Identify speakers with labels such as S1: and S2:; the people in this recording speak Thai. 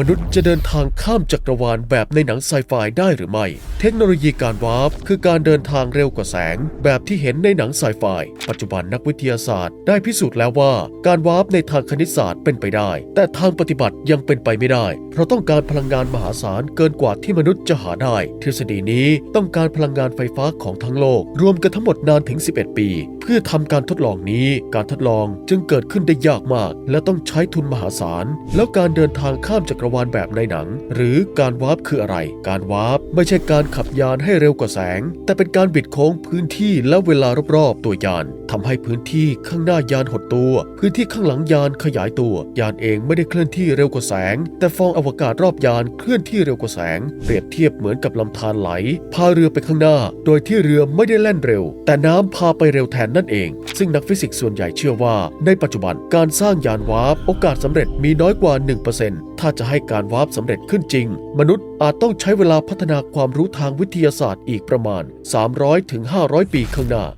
S1: มนุษย์จะเดินทางข้ามจักรวาลแบบในหนังไซไฟได้หรือไม่ เทคโนโลยีการวาร์ปคือการเดินทางเร็วกว่าแสง แบบที่เห็นในหนังไซไฟ ปัจจุบันนักวิทยาศาสตร์ได้พิสูจน์แล้วว่า การวาร์ปในทางคณิตศาสตร์เป็นไปได้ แต่ทางปฏิบัติยังเป็นไปไม่ได้ เพราะต้องการพลังงานมหาศาลเกินกว่าที่มนุษย์จะหาได้ ทฤษฎีนี้ต้องการพลังงานไฟฟ้าของทั้งโลก รวมกันทั้งหมดนานถึง 11 ปี เพื่อทำการทดลองนี้ การทดลองจึงเกิดขึ้นได้ยากมาก และต้องใช้ทุนมหาศาล แล้วการเดินทางข้ามจักรรวาลแบบในหนัง หรือการวาร์ปคืออะไร การวาร์ปไม่ใช่การขับยานให้เร็วกว่าแสง แต่เป็นการบิดโค้งพื้นที่และเวลารอบๆตัวยานทำให้พื้นที่ข้างหน้ายานหดตัว พื้นที่ข้างหลังยานขยายตัว ยานเองไม่ได้เคลื่อนที่เร็วกว่าแสง แต่ฟองอวกาศรอบยานเคลื่อนที่เร็วกว่าแสง เปรียบเทียบเหมือนกับลำธารไหล พาเรือไปข้างหน้า โดยที่เรือไม่ได้แล่นเร็ว แต่น้ำพาไปเร็วแทนนั่นเอง ซึ่งนักฟิสิกส์ส่วนใหญ่เชื่อว่า ในปัจจุบันการสร้างยานวาร์ปโอกาสสำเร็จมีน้อยกว่า 1%ถ้าจะให้การวาร์ปสำเร็จขึ้นจริง มนุษย์อาจต้องใช้เวลาพัฒนาความรู้ทางวิทยาศาสตร์อีกประมาณ 300-500 ปีข้างหน้า